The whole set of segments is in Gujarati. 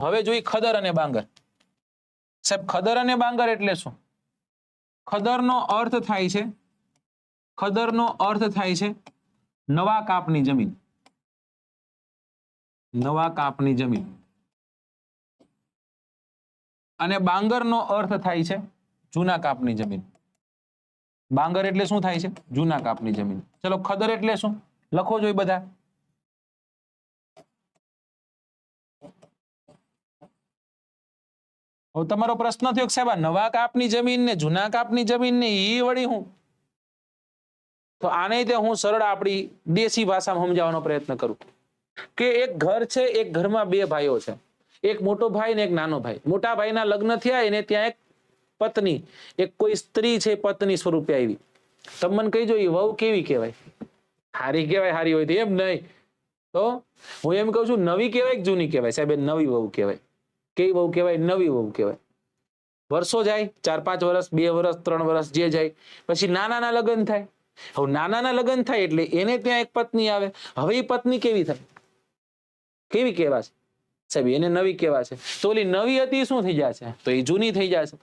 હવે જોઈ ખદર અને બાંગર. સાહેબ, ખદર અને બાંગર એટલે શું? ખદરનો અર્થ થાય છે, ખદરનો અર્થ થાય છે નવા કાપની જમીન. નવા કાપની જમીન. અને બાંગરનો અર્થ થાય છે જૂના કાપની જમીન. બાંગર એટલે શું થાય છે? જૂના કાપની જમીન. ચલો, ખદર એટલે શું? લખો જોઈ બધા. હવે તમારો પ્રશ્ન થયો કે સાહેબ નવા કાપની જમીન ને જૂના કાપની જમીન ને એ વળી હું? તો આને તે હું સરળ આપણી દેશી ભાષામાં સમજાવવાનો પ્રયત્ન કરું. કે એક ઘર છે, એક ઘરમાં બે ભાઈઓ છે. એક મોટો ભાઈ ને એક નાનો ભાઈ. મોટા ભાઈના લગ્ન થયા, એને ત્યાં એક પત્ની, એક કોઈ સ્ત્રી છે પત્ની સ્વરૂપે આવી. તમે મને કહી એ વહુ કેવી કહેવાય? હારી કહેવાય, હારી હોય તો એમ નહીં. તો હું એમ કહું છું, નવી કહેવાય કે જૂની કહેવાય? સાહેબ નવી વહુ કહેવાય. કેવી વહુ કહેવાય? નવી વહુ કહેવાય. વર્ષો જાય, ચાર પાંચ વર્ષ, બે વર્ષ, ત્રણ વર્ષ, જે જાય. પછી નાનાના લગ્ન થાય. હવે નાનાના લગ્ન થાય એટલે એને ત્યાં એક પત્ની આવે. હવે એ પત્ની કેવી થાય? કેવી કહેવાશે? સાહેબ, એને નવી કહેવાશે. તો ઓલી નવી હતી શું થઈ જશે? તો એ જૂની થઈ જશે.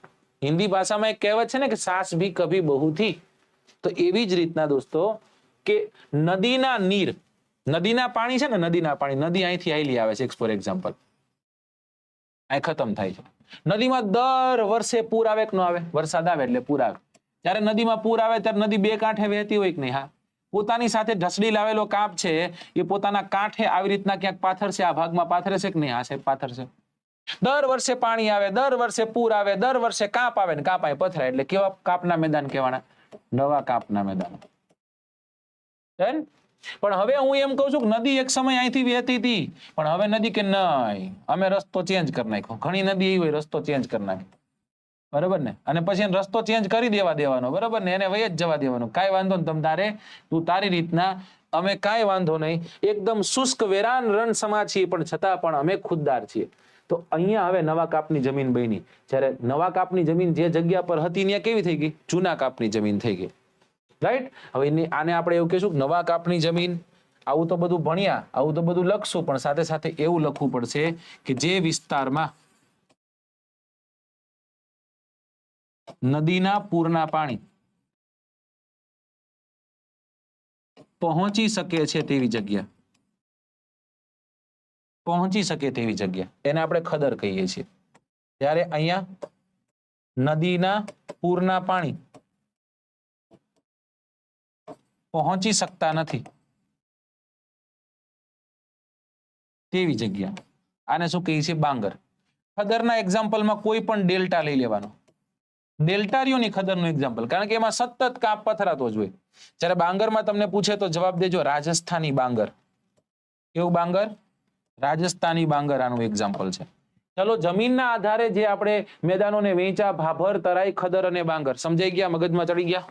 હિન્દી ભાષામાં એક કહેવત છે ને કે સાસ ભી કભી બહુ થી. તો એવી જ રીતના દોસ્તો કે નદીના નીર, નદીના પાણી છે ને, નદીના પાણી, નદી અહીંથી આયલી આવે છે ફોર એક્ઝામ્પલ અહીં ખતમ થાય છે. નદીમાં દર વર્ષે પૂર આવે કે ન આવે? વરસાદ આવે એટલે પૂર આવે. જ્યારે નદીમાં પૂર આવે ત્યારે નદી બે કાંઠે વહેતી હોય કે નહીં? હા. પોતાની સાથે ઢસડી લાવેલો કાંપ છે, એ પોતાના કાંઠે આવી રીતના ક્યાંક પાથર છે આ ભાગમાં પાથરે છે કે નહીં? હા સાહેબ, પાથરશે. દર વર્ષે પાણી આવે, દર વર્ષે પૂર આવે, દર વર્ષે કાંપ આવે ને કાંપ આવે પથરાય એટલે કેવા કાપના મેદાન કહેવાના? નવા કાપના મેદાન. છે? પણ હવે હું એમ કહું છું કે નદી એક સમય અહીંથી વહેતી હતી, પણ હવે નદી કે નહીં? અમે રસ્તો ચેન્જ કરી નાખ્યો. ઘણી નદી એવી હોય, રસ્તો ચેન્જ કરી નાખ્યો. બરાબર ને? અને પછી એને રસ્તો ચેન્જ કરી દેવા દેવાનો, બરાબર ને? એને વહી જ જવા દેવાનો. કાંઈ વાંધો નહીં, તમ તારે, તું તારી રીતના, અમે કાંઈ વાંધો નહીં. એકદમ શુષ્ક, વેરાન રણ સમા છીએ, પણ છતાં પણ અમે ખુદદાર છીએ. તો અહીંયા હવે નવા કાપની જમીન બની. જ્યારે નવા કાપની જમીન જે જગ્યા પર હતી, ત્યાં કેવી થઈ ગઈ? જૂના કાપની જમીન થઈ ગઈ. રાઈટ હવે આને આપણે એવું કહીશું નવા કાપની જમીન, આવું તો બધું ભણ્યા, આવું તો બધું લખશું, પણ સાથે સાથે એવું લખવું પડશે કે જે વિસ્તારમાં નદીના પૂરના પાણી પહોંચી શકે છે તેવી જગ્યા. પહોંચી શકે તેવી જગ્યા. એને આપણે ખદર કહીએ છીએ. ત્યારે અહીંયા નદીના પૂરના પાણી પહોંચી શકતા નથી. તેવી જગ્યા. આને શું કહે છે? બાંગર. ખદરના એક્ઝામ્પલમાં કોઈ પણ ડેલ્ટા લઈ લેવાનો. ડેલ્ટારીઓની ખદરનું એક્ઝામ્પલ. કારણ કે એમાં સતત કાપ પથરાતો જ જ્યારે બાંગરમાં તમને પૂછે તો જવાબ દેજો, રાજસ્થાની બાંગર. કેવું બાંગર? રાજસ્થાની બાંગર આનું એક્ઝામ્પલ છે. ચલો, જમીનના આધારે જે આપણે મેદાનોને વેચા, ભાભર, તરાઈ, ખદર અને બાંગર. સમજાઈ ગયા? મગજમાં ચડી ગયા?